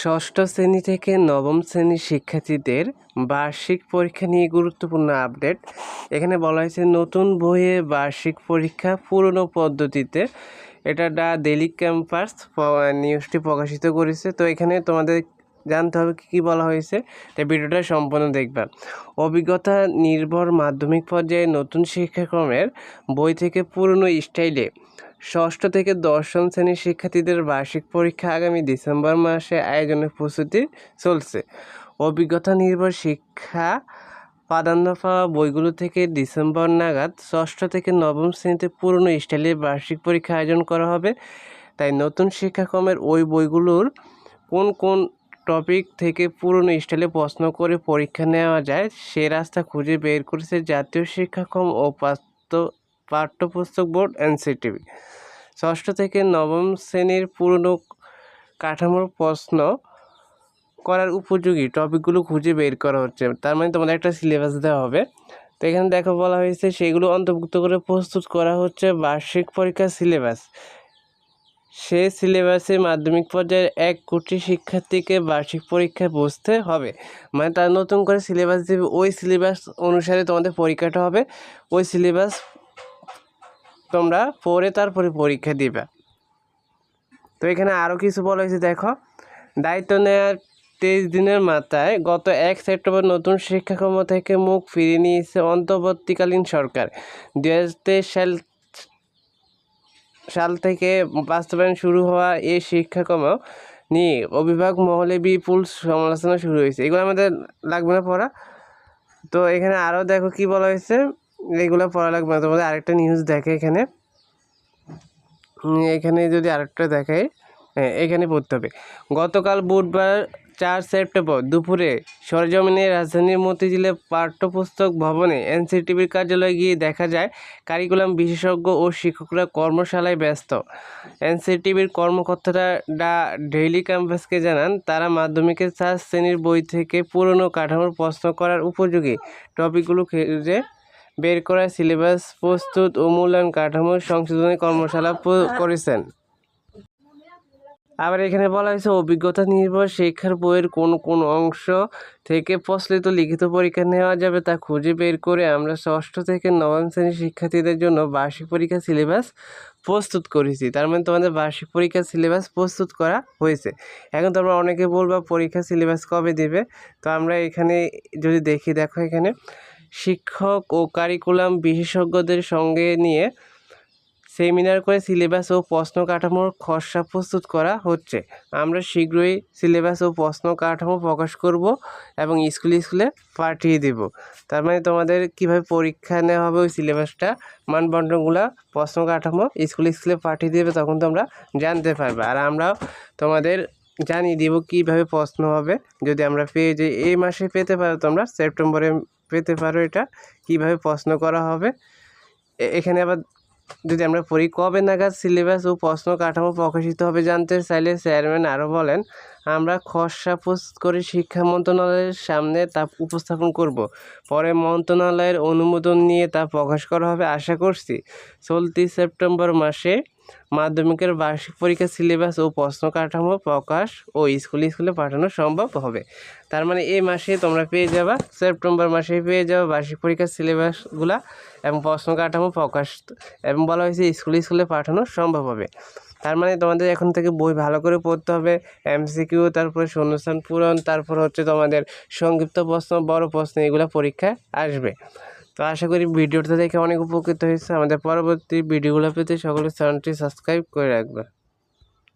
ষষ্ঠ শ্রেণি থেকে নবম শ্রেণির শিক্ষার্থীদের বার্ষিক পরীক্ষা নিয়ে গুরুত্বপূর্ণ আপডেট। এখানে বলা হয়েছে, নতুন বইয়ে বার্ষিক পরীক্ষা পুরনো পদ্ধতিতে। এটা দা ডেলি ক্যাম্পাস নিউজটি প্রকাশিত করেছে। তো এখানে তোমাদের জানতে হবে কী কী বলা হয়েছে। তাই ভিডিওটা সম্পূর্ণ দেখবা। অভিজ্ঞতা নির্ভর মাধ্যমিক পর্যায়ে নতুন শিক্ষাক্রমের বই থেকে পুরনো স্টাইলে ষষ্ঠ থেকে দশম শ্রেণির শিক্ষার্থীদের বার্ষিক পরীক্ষা আগামী ডিসেম্বর মাসে আয়োজনের প্রস্তুতি চলছে। অভিজ্ঞতা নির্ভর শিক্ষা প্রাধান্য পাওয়া বইগুলো থেকে ডিসেম্বর নাগাদ ষষ্ঠ থেকে নবম শ্রেণীতে পুরনো স্টাইলে বার্ষিক পরীক্ষা আয়োজন করা হবে। তাই নতুন শিক্ষাক্রমের ওই বইগুলোর কোন কোন টপিক থেকে পুরনো স্টাইলে প্রশ্ন করে পরীক্ষা নেওয়া যায়, সে রাস্তা খুঁজে বের করেছে জাতীয় শিক্ষাক্রম ও পাঠ্য, পাঠ্যপুস্তক বোর্ড এনসিটিভি। ষষ্ঠ থেকে নবম শ্রেণির পুরনো কাঠামোর প্রশ্ন করার উপযোগী টপিকগুলো খুঁজে বের করা হচ্ছে। তার মানে তোমাদের একটা সিলেবাস দেওয়া হবে। তো এখানে দেখো বলা হয়েছে, সেগুলো অন্তর্ভুক্ত করে প্রস্তুত করা হচ্ছে বার্ষিক পরীক্ষার সিলেবাস সে সিলেবাসে মাধ্যমিক পর্যায়ের এক কোটি শিক্ষার্থীকে বার্ষিক পরীক্ষায় বসতে হবে। মানে তার নতুন করে সিলেবাস দেবে। ওই সিলেবাস অনুসারে তোমাদের পরীক্ষাটা হবে। ওই সিলেবাস তোমরা পড়ে তারপরে পরীক্ষা দিবে। তো এখানে আরও কিছু বলা হয়েছে, দেখো। দায়িত্ব নেওয়ার তেইশ দিনের মাথায় গত এক সেপ্টেম্বর নতুন শিক্ষাক্রম থেকে মুখ ফিরিয়ে নিয়েছে অন্তর্বর্তীকালীন সরকার। দু হাজার তেইশ সাল সাল থেকে বাস্তবায়ন শুরু হওয়া এই শিক্ষাক্রম নিয়ে অভিভাবক মহলে বিপুল সমালোচনা শুরু হয়েছে। এগুলো আমাদের লাগবে না পড়া। তো এখানে আরও দেখো কি বলা হয়েছে এগুলো পড়া লাগবে। না তোমাদের আরেকটা নিউজ দেখে এখানে। এখানে যদি আরেকটা দেখে এখানে পড়তে হবে। গতকাল বুধবার চার সেপ্টেম্বর দুপুরে সরজমিনে রাজধানীর মতিঝিলে পাঠ্যপুস্তক ভবনে এনসিটিভির কার্যালয়ে গিয়ে দেখা যায়, কারিকুলাম বিশেষজ্ঞ ও শিক্ষকরা কর্মশালায় ব্যস্ত। এনসিটিভির কর্মকর্তারা ডা ডেইলি ক্যাম্পাসকে জানান, তারা মাধ্যমিকের চার শ্রেণির বই থেকে পুরনো কাঠামোর প্রশ্ন করার উপযোগী টপিকগুলো খুঁজে বের করা সিলেবাস প্রস্তুত ও মূল্যায়ন কাঠামো সংশোধনী কর্মশালা করেছেন। আবার এখানে বলা হয়েছে, অভিজ্ঞতা নির্ভর শিক্ষার বইয়ের কোন কোন অংশ থেকে প্রচলিত লিখিত পরীক্ষা নেওয়া যাবে তা খুঁজে বের করে আমরা ষষ্ঠ থেকে নবম শ্রেণির শিক্ষার্থীদের জন্য বার্ষিক পরীক্ষা সিলেবাস প্রস্তুত করেছি। তার মানে তোমাদের বার্ষিক পরীক্ষা সিলেবাস প্রস্তুত করা হয়েছে। এখন তোমরা অনেকে বলবা পরীক্ষা সিলেবাস কবে দেবে? তো আমরা এখানে যদি দেখি, দেখো এখানে। শিক্ষক ও কারিকুলাম বিশেষজ্ঞদের সঙ্গে নিয়ে সেমিনার করে সিলেবাস ও প্রশ্ন কাঠামোর খসড়া প্রস্তুত করা হচ্ছে। আমরা শীঘ্রই সিলেবাস ও প্রশ্ন কাঠামো প্রকাশ করব এবং স্কুলে স্কুলে পাঠিয়ে দেব। তার মানে তোমাদের কীভাবে পরীক্ষা নেওয়া হবে ওই সিলেবাসটা মানবন্ধনগুলো প্রশ্ন কাঠামো স্কুলে স্কুলে পাঠিয়ে দেবে তখন তোমরা জানতে পারবে। আর আমরাও তোমাদের জানিয়ে দিব কীভাবে প্রশ্ন হবে। যদি আমরা পেয়ে যাই, এই মাসে পেতে পারো তোমরা, সেপ্টেম্বরে পেতে পারো এটা, কীভাবে প্রশ্ন করা হবে। এখানে আবার যদি আমরা পড়ি, কবে নাগাদ সিলেবাস ও প্রশ্ন কাঠামো প্রকাশিত হবে জানতে চাইলে চেয়ারম্যান আরও বলেন, আমরা খসড়া প্রস্তুত করে শিক্ষা মন্ত্রণালয়ের সামনে তা উপস্থাপন করব। পরে মন্ত্রণালয়ের অনুমোদন নিয়ে তা প্রকাশ করা হবে। আশা করছি, চলতি সেপ্টেম্বর মাসে মাধ্যমিকের বার্ষিক পরীক্ষা সিলেবাস ও প্রশ্ন কাঠামো প্রকাশ ও স্কুলে স্কুলে পাঠানো সম্ভব হবে। তার মানে এই মাসে তোমরা পেয়ে যাবা, সেপ্টেম্বর মাসে পেয়ে যাবা বার্ষিক পরীক্ষার সিলেবাসগুলা এবং প্রশ্ন কাঠামো প্রকাশ এবং বলা হয়েছে স্কুলে স্কুলে পাঠানো সম্ভব হবে। তার মানে তোমাদের এখন থেকে বই ভালো করে পড়তে হবে, এমসিকিউ, তারপরে শূন্যস্থান পূরণ, তারপর হচ্ছে তোমাদের সংক্ষিপ্ত প্রশ্ন, বড় প্রশ্ন, এগুলো পরীক্ষায় আসবে। তো আশা করি ভিডিওটা দেখে অনেক উপকৃত হয়েছে। আমাদের পরবর্তী ভিডিওগুলো পেতে সকলে চ্যানেলটি সাবস্ক্রাইব করে রাখবে